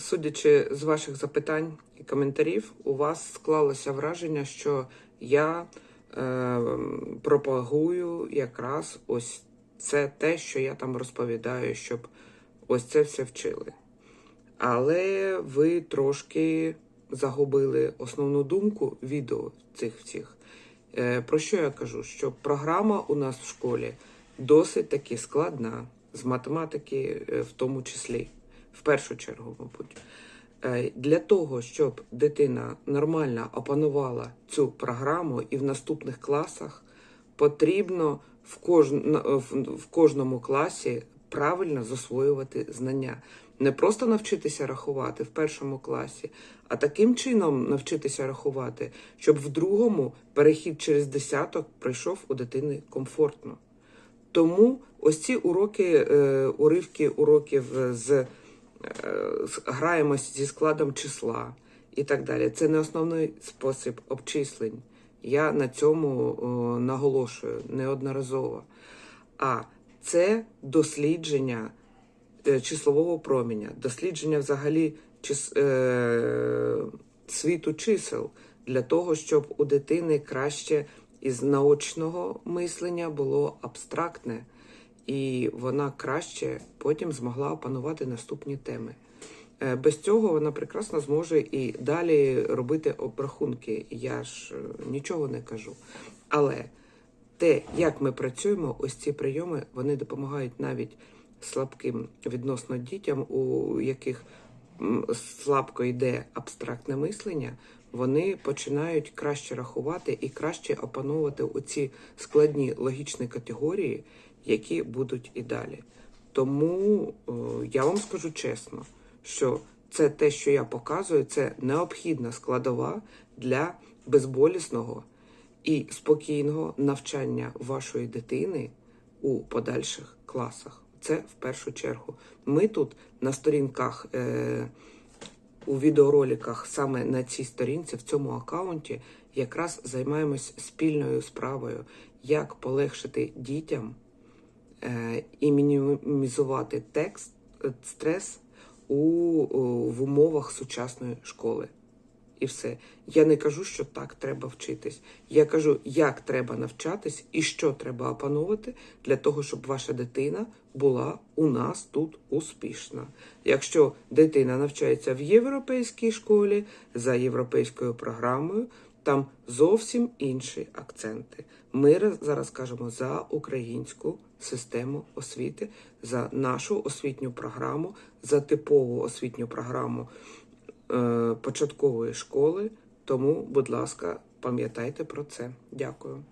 Судячи з ваших запитань і коментарів, у вас склалося враження, що я е, пропагую якраз ось це те, що я там розповідаю, щоб ось це все вчили. Але ви трошки загубили основну думку відео цих всіх. Е, Про що я кажу? Що програма у нас в школі досить таки складна, з математики е, в тому числі, в першу чергу, мабуть. Е, Для того, щоб дитина нормально опанувала цю програму і в наступних класах, потрібно в, кож... в- в кожному класі правильно засвоювати знання. Не просто навчитися рахувати в першому класі, а таким чином навчитися рахувати, щоб в другому перехід через десяток пройшов у дитини комфортно. Тому ось ці уроки, е, уривки уроків з, е, граємось зі складом числа і так далі. Це не основний спосіб обчислень. Я на цьому наголошую неодноразово. А це дослідження е, числового проміння, дослідження взагалі чис, е, світу чисел для того, щоб у дитини краще із наочного мислення було абстрактне, і вона краще потім змогла опанувати наступні теми. Е, Без цього вона прекрасно зможе і далі робити обрахунки. Я ж е, нічого не кажу. Але те, як ми працюємо, ось ці прийоми, вони допомагають навіть слабким відносно дітям, у яких слабко йде абстрактне мислення, вони починають краще рахувати і краще опановувати оці складні логічні категорії, які будуть і далі. Тому е, я вам скажу чесно, що це те, що я показую, це необхідна складова для безболісного і спокійного навчання вашої дитини у подальших класах. Це в першу чергу. Ми тут на сторінках. Е- у відеороликах саме на цій сторінці, в цьому аккаунті, якраз займаємось спільною справою, як полегшити дітям і мінімізувати текст, е, стрес у, у, в умовах сучасної школи. І все. Я не кажу, що так треба вчитись. Я кажу, як треба навчатись і що треба опановувати для того, щоб ваша дитина була у нас тут успішна. Якщо дитина навчається в європейській школі за європейською програмою, там зовсім інші акценти. Ми зараз кажемо за українську систему освіти, за нашу освітню програму, за типову освітню програму е, початкової школи. Тому, будь ласка, пам'ятайте про це. Дякую.